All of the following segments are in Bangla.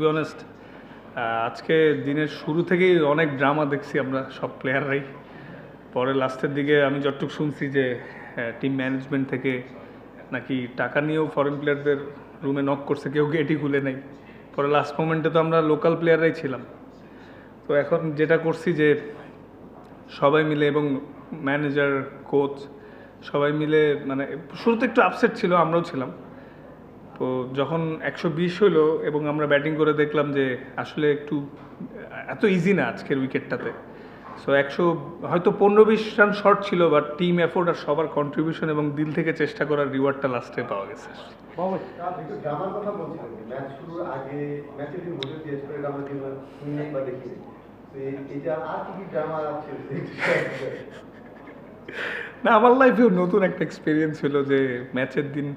বি অনেস্ট আজকে দিনের শুরু থেকেই অনেক ড্রামা দেখছি আমরা সব প্লেয়াররাই পরে লাস্টের দিকে আমি যতটুকু শুনছি যে টিম ম্যানেজমেন্ট থেকে নাকি টাকা নিয়েও ফরেন প্লেয়ারদের রুমে নক করছে, কেউ গেটই খুলে নেই। পরে লাস্ট মোমেন্টে তো আমরা লোকাল প্লেয়াররাই ছিলাম। তো এখন যেটা করছি যে, সবাই মিলে এবং ম্যানেজার কোচ সবাই মিলে মানে শুরুতে একটু আপসেট ছিল, আমরাও ছিলাম। তো যখন একশো বিশ হলো এবং আমরা ব্যাটিং করে দেখলাম যে আসলে একটু এত ইজি না আজকের উইকেটটাতে সো একশো হয়তো পনেরো বিশ রান শর্ট ছিল বাট টিম এফোর্ট আর সবার কন্ট্রিবিউশন এবং দিল থেকে চেষ্টা করার রিওয়ার্ডটা লাস্টে পাওয়া গেছে। না আমার লাইফেও নতুন একটা এক্সপিরিয়েন্স হলো যে ম্যাচের দিন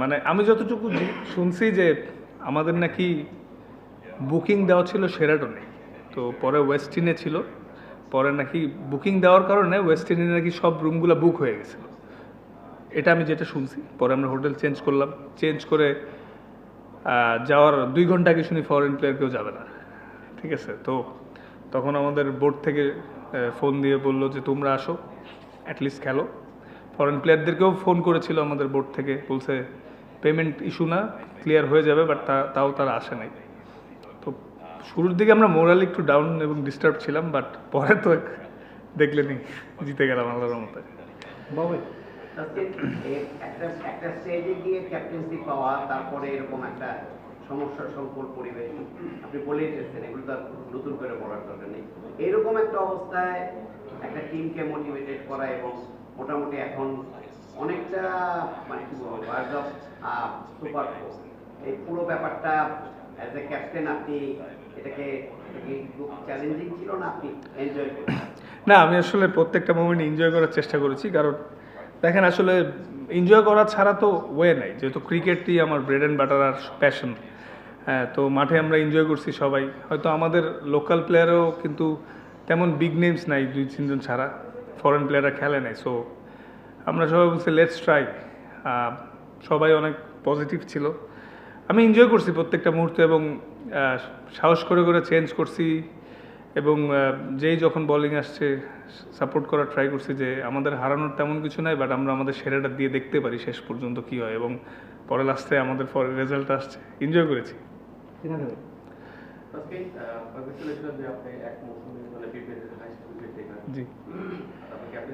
মানে আমি যতটুকু শুনছি যে আমাদের নাকি বুকিং দেওয়া ছিল সেরাটনে তো পরে ওয়েস্টিনে ছিল। পরে নাকি বুকিং দেওয়ার কারণে ওয়েস্টিনে নাকি সব রুমগুলো বুক হয়ে গেছিল। এটা আমি যেটা শুনছি, পরে আমরা হোটেল চেঞ্জ করলাম। চেঞ্জ করে যাওয়ার দুই ঘণ্টা আগে শুনি ফরেন প্লেয়ার কেউ যাবে না। ঠিক আছে? তো তখন আমাদের বোর্ড থেকে ফোন দিয়ে বলল যে তোমরা আসো অ্যাটলিস্ট খেলো। ফরেন প্লেয়ারদেরকেও ফোন করেছিল আমাদের বোর্ড থেকে বলছে পেমেন্ট ইস্যু না ক্লিয়ার হয়ে যাবে বাট তা তাও তারা আসে নাই। তো শুরুর দিকে আমরা মোরালি একটু ডাউন এবং ডিস্টার্ব ছিলাম বাট পরে তো দেখলেনি জিতে গেলাম আল্লাহর মতে একটা একটা স্টেজে গিয়ে ক্যাপ্টেন্সি পাওয়া তারপরে এরকম একটা সমস্যার সংকুল পরিবেশ আপনি বলেই দিয়েছেন এগুলো তো নতুন করে বলার দরকার নেই। এরকম একটা অবস্থায় একটা টিমকে মোটিভেটেড করা এবং মোটামুটি এখন অনেকটা মানে কি বলব ওয়ার্ড অফ সুপার এই পুরো ব্যাপারটা অ্যাজ এ ক্যাপ্টেন আপনি এটাকে চ্যালেঞ্জিং ছিল না আপনি এনজয় না, আমি আসলে প্রত্যেকটা মোমেন্ট এনজয় করার চেষ্টা করেছি, কারণ দেখেন আসলে এনজয় করা ছাড়া তো ওয়ে নাই, যেহেতু ক্রিকেটই আমার ব্রেড অ্যান্ড বাটার আর প্যাশন হ্যাঁ তো মাঠে আমরা এনজয় করছি সবাই। হয়তো আমাদের লোকাল প্লেয়ারও কিন্তু তেমন বিগ নেমস নাই দুই, তিনজন ছাড়া। ফরেন প্লেয়াররা খেলে নাই সো আমরা সবাই বলছি লেটস ট্রাই সবাই অনেক পজিটিভ ছিল। আমি এনজয় করছি প্রত্যেকটা মুহূর্তে এবং সাহস করে করে চেঞ্জ করছি এবং যেই যখন বোলিং আসছে সাপোর্ট করার ট্রাই করছি যে আমাদের হারানোর তেমন কিছু নাই বাট আমরা আমাদের সেরাটা দিয়ে দেখতে পারি শেষ পর্যন্ত কি হয় এবং পরে লাস্টে আমাদের পরে রেজাল্ট আসছে। এনজয় করেছি। আজকে কংগ্রেচুলেশন যে আপনি এক মৌসুমে মানে জি।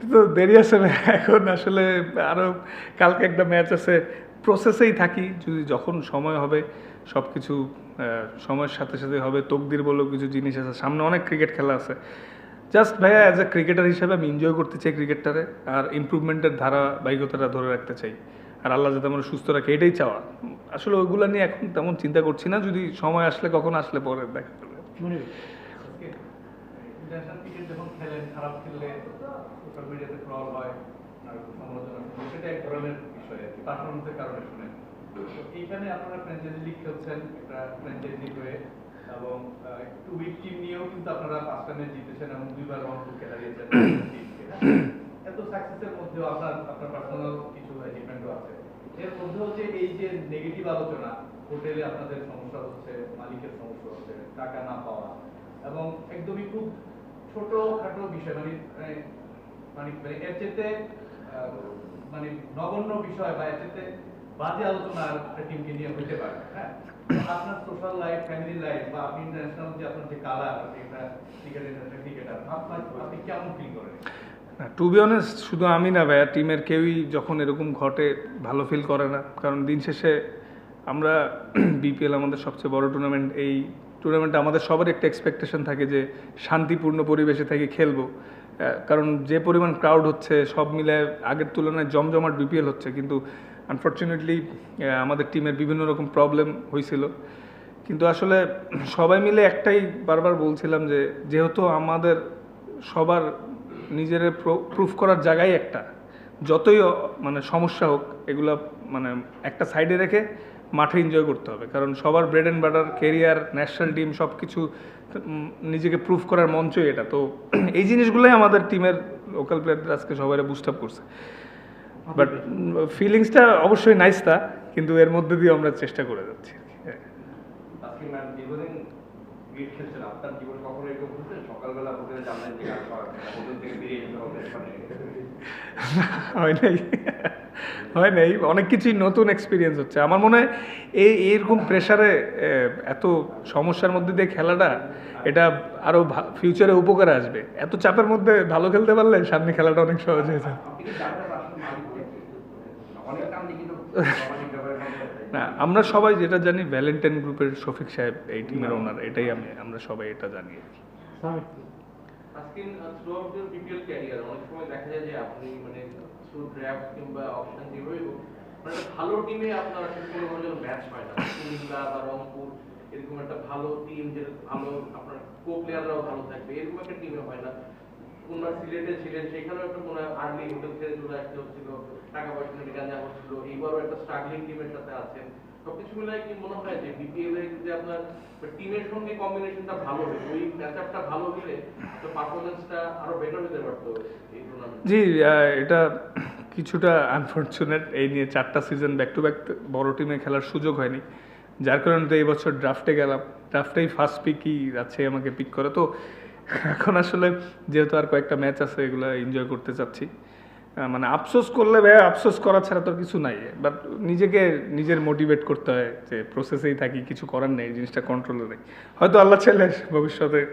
তো দেরি আছে না এখন আসলে আরও কালকে একটা ম্যাচ আছে প্রসেসেই থাকি যদি যখন সময় হবে সব কিছু সময়ের সাথে সাথে হবে তকদির বলেও কিছু জিনিস আছে সামনে অনেক ক্রিকেট খেলা আছে। জাস্ট ভাইয়া অ্যাজ এ ক্রিকেটার হিসেবে আমি এনজয় করতে চাই ক্রিকেটটারে আর ইমপ্রুভমেন্টের ধারাবাহিকতাটা ধরে রাখতে চাই। আর আল্লাহ যাতে আমরা সুস্থ রাখে এটাই চাওয়া। আসলে ওইগুলো নিয়ে এখন তেমন চিন্তা করছি না যদি সময় আসলে কখন আসলে পরে দেখা যাবে হয় এইখানে আপনারা ফ্র্যাঞ্চাইজি লিগ খেলছেন একটা ফ্র্যাঞ্চাইজি হয়ে এবং একটু উইক টিম নিয়েও কিন্তু আপনারা পাঁচটা ম্যাচ জিতেছেন এবং দুইবার টু খেলা টিমকে এত সাকসেসের মধ্যেও আপনার আপনার পার্সোনাল কিছু ডিপেন্ডও আছে। এর মধ্যেও যে এই যে নেগেটিভ আলোচনা, হোটেলে আপনাদের সমস্যা হচ্ছে, মালিকের সমস্যা হচ্ছে, টাকা না পাওয়া, এবং একদমই খুব ছোট খাটো বিষয় মানে মানে মানে মানে এর চেতে মানে নগণ্য বিষয় বা এর চেতে বাজে আলোচনা একটা টিমকে নিয়ে হতে পারে হ্যাঁ? আপনার সোশ্যাল লাইফ ফ্যামিলি লাইফ বা আপনি ইন্টারন্যাশনাল যে আপনার যে কালার আপনি একটা ক্রিকেট ইন্টারন্যাশনাল ক্রিকেটার আপনার আপনি কেমন ফিল করেন? টু বি অনেস্ট শুধু আমি না ভাইয়া টিমের কেউই যখন এরকম ঘটে, ভালো ফিল করে না। কারণ দিন শেষে আমরা বিপিএল আমাদের সবচেয়ে বড় টুর্নামেন্ট এই টুর্নামেন্টে আমাদের সবার একটা এক্সপেকটেশন থাকে যে শান্তিপূর্ণ পরিবেশে থেকে খেলব। কারণ যে পরিমাণ ক্রাউড হচ্ছে, সব মিলে আগের তুলনায় জমজমাট বিপিএল হচ্ছে। কিন্তু আনফর্চুনেটলি আমাদের টিমের বিভিন্ন রকম প্রবলেম হয়েছিল কিন্তু আসলে সবাই মিলে একটাই বারবার বলছিলাম যে, যেহেতু আমাদের সবার নিজের প্রুফ করার জায়গায় একটা। যতই মানে সমস্যা হোক, এগুলো মানে একটা সাইডে রেখে মাঠে এনজয় করতে হবে। কারণ সবার bread and butter career national team সব কিছু নিজেকে প্রুফ করার মঞ্চই এটা। তো এই জিনিসগুলোই আমাদের টিমের লোকাল প্লেয়ারদের আজকে সবাই বুস্ট আপ করছে। বাট ফিলিংসটা অবশ্যই নাইস তা, কিন্তু এর মধ্যে দিয়ে আমরা চেষ্টা করে যাচ্ছি। ক্রিকেট খেলছেন। আপনার জীবনে কখনো এরকম হয়েছে? সকালবেলা হোটেলে জানলেন যে আর হোটেল থেকে বেরিয়ে যেতে হবে হয় নাই। হয় নাই। অনেক কিছুই নতুন এক্সপিরিয়েন্স হচ্ছে। আমার মনে হয় এই এইরকম প্রেশারে এত সমস্যার মধ্যে দিয়ে খেলাটা এটা আরও ফিউচারে উপকারে আসবে। এত চাপের মধ্যে ভালো খেলতে পারলে সামনে খেলাটা অনেক সহজ হয়ে যাবে। না আমরা সবাই যেটা জানি ভ্যালেন্টাইন গ্রুপের শফিক সাহেব এই টিমের ওনার এটাই আমি আমরা সবাই এটা জানি আর কি। আজকে throughout your BPL career অনেক সময় দেখা যায় যে আপনি মানে থ্রু ড্রাফট কিংবা অপশন যেভাবেই হোক মানে ভালো টিমে আপনার আসলে কোনো কোনো ম্যাচ হয় না। কুমিল্লা বা রংপুর এরকম একটা ভালো টিম যে ভালো আপনার কো প্লেয়াররাও ভালো থাকবে এরকম একটা টিমে হয় না। কোনবার সিলেটে ছিলেন সেখানেও একটা মনে হয় আর্লি হোটেল ছেড়ে চলে আসতে হচ্ছিল টাকা পয়সা নিয়ে হচ্ছিল এইবারও একটা স্ট্রাগলিং টিমের সাথে আছেন। সবকিছু মিলাই কি মনে হয় যে বিপিএল এর যে আপনার টিমের সঙ্গে কম্বিনেশনটা ভালো হবে? ওই ম্যাচআপটা ভালো হলে তো পারফরমেন্সটা আরও বেটার হতে পারতো জি এটা কিছুটা আনফর্চুনেট এই নিয়ে চারটা সিজন ব্যাক টু ব্যাক বড় টিমে খেলার সুযোগ হয়নি। যার কারণে তো এই বছর ড্রাফটে গেলাম। ড্রাফটেই ফার্স্ট পিকই আছে আমাকে পিক করে। তো এখন আসলে যেহেতু আর কয়েকটা ম্যাচ আছে, এগুলো এনজয় করতে চাচ্ছি। মানে আফসোস করলে ভাই আফসোস করা ছাড়া তো কিছু নাই। বাট নিজেকে নিজের মোটিভেট করতে হয় যে প্রসেসেই থাকি কিছু করার নেই জিনিসটা কন্ট্রোলে নেই। হয়তো আল্লাহ ছেলে ভবিষ্যতে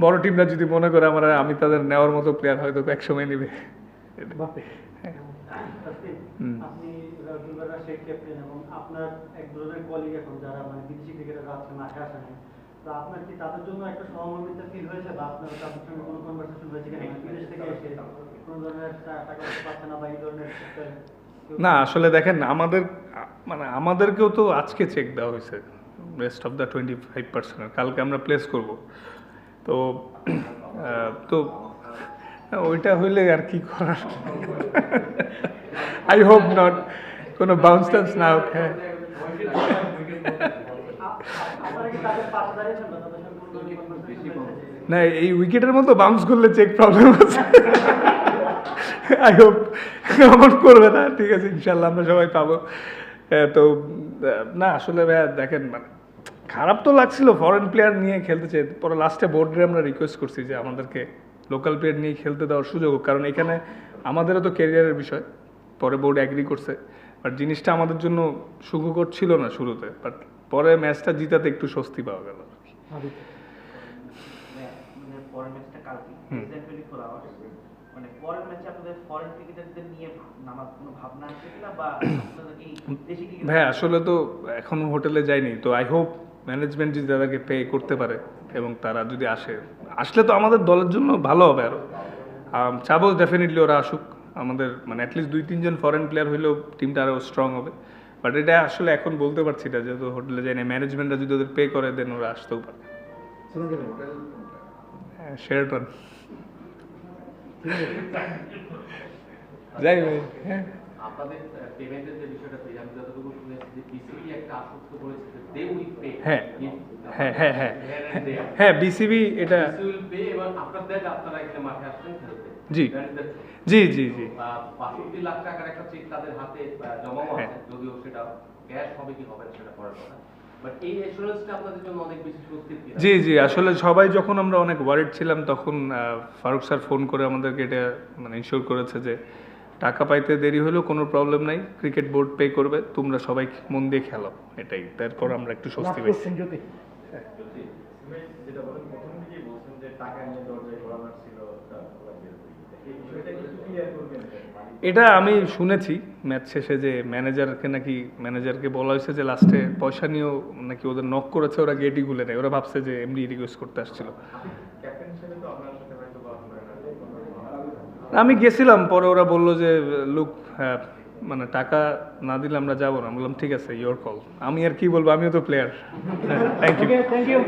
বড় টিমরা যদি মনে করে আমার আমি তাদের নেওয়ার মতো প্লেয়ার হয়তো নেবে। রাজুল্লাহ শেখ ক্যাপ্টেন এবং আপনার এক ধরনের কলিগ এখন যারা মানে বিদেশি ক্রিকেটার আসে তো আপনার কি তাদের জন্য একটা সহমর্মিতা ফিল হয়েছে বা আপনার তাদের সঙ্গে কোনো কনভারসেশন হয়েছে কিনা? মানে বিদেশ থেকে এসে কোনো ধরনের টাকা পয়সা পাচ্ছে না বা এই ধরনের না আসলে দেখেন আমাদের মানে আমাদেরকেও তো আজকে চেক দেওয়া হয়েছে rest of the twenty five percent কালকে আমরা প্লেস করব। তো তো ওইটা হইলে আর কি করার? আই হোপ নট কোনো বাউন্স টাউন্স না হোক হ্যাঁ। না, এই উইকেটের মতো বাউন্স করলে চেক প্রবলেম আছে। আই হোপ এমন করবে না। ঠিক আছে, ইনশাল্লাহ আমরা সবাই পাবো। তো না, আসলে ভাইয়া, দেখেন মানে খারাপ তো লাগছিল ফরেন প্লেয়ার নিয়ে খেলতে চাই। পরে লাস্টে বোর্ডে আমরা রিকোয়েস্ট করছি যে আমাদেরকে লোকাল প্লেয়ার নিয়ে খেলতে দেওয়ার সুযোগ কারণ এখানে আমাদেরও তো ক্যারিয়ারের বিষয়। পরে বোর্ড অ্যাগ্রি করছে। বাট জিনিসটা আমাদের জন্য সুখকর ছিল না শুরুতে বাট পরে ম্যাচটা জিতাতে একটু স্বস্তি পাওয়া গেল মানে আওয়ার্স মানে পরের ম্যাচে আপনাদের ফরেন ক্রিকেটারদের নিয়ে ভাব- নামার কোনো ভাবনা আছে কিনা বা আপনাদের কি দেশি ভাই আসলে তো এখনও হোটেলে যাইনি তো আই হোপ ম্যানেজমেন্ট যদি তাদেরকে পে করতে পারে এবং তারা যদি আসে। আসলে তো আমাদের দলের জন্য ভালো হবে আরও চাবো ডেফিনেটলি ওরা আসুক। আমাদের মানে অ্যাটলিস্ট দুই তিনজন ফরেন প্লেয়ার হইলেও টিমটা আরও স্ট্রং হবে। বাট এটা আসলে এখন বলতে পারছি না যেহেতু হোটেলে যাই না ম্যানেজমেন্টরা যদি ওদের পে করে দেন ওরা আসতেও পারে। হ্যাঁ শেরটন যাই ভাই হ্যাঁ। আপনাদের পেমেন্টের যে বিষয়টা পেয়ে আমি যতটুকু শুনেছি যে বিসিবি একটা আশ্বস্ত করেছে যে দে উইল পে হ্যাঁ হ্যাঁ হ্যাঁ হ্যাঁ হ্যাঁ বিসিবি এটা উইল পে এবং আপনার দেখ আপনারা মাঠে আসছেন খেলতে। জি। জি জি জি। লাখ টাকার একটা চেক তাদের হাতে আহ, হ্যাঁ। আছে যদিও সেটা ক্যাশ হবে কি হবে সেটা পরের কথা। বাট এই এসুরেন্সটা আপনাদের জন্য অনেক বেশি স্বস্তির কি জি জি আসলে সবাই যখন আমরা অনেক ওয়ারিড ছিলাম তখন ফারুক স্যার ফোন করে আমাদেরকে এটা মানে ইনশিওর করেছে যে টাকা পাইতে দেরি হলেও কোনো প্রবলেম নাই ক্রিকেট বোর্ড পে করবে তোমরা সবাই মন দিয়ে খেলো এটাই। তারপর আমরা একটু স্বস্তি পাইছি যেটা বলেন প্রথম দিকেই বলছেন যে টাকা নিয়ে দরজায় ঘোরানোর ছিল এই বিষয়টা একটু ক্লিয়ার করবেন মালিক এটা আমি শুনেছি ম্যাচ শেষে যে ম্যানেজারকে নাকি ম্যানেজারকে বলা হয়েছে যে লাস্টে পয়সা নিয়েও নাকি ওদের নক করেছে ওরা গেটই খুলে নেয়। ওরা ভাবছে যে এমনি রিকোয়েস্ট করতে আসছিল। আমি গেছিলাম পরে ওরা বলল যে লুক মানে টাকা না দিলে আমরা যাব না। বললাম ঠিক আছে ইয়োর কল আমি আর কি বলব? আমিও তো player thank you thank you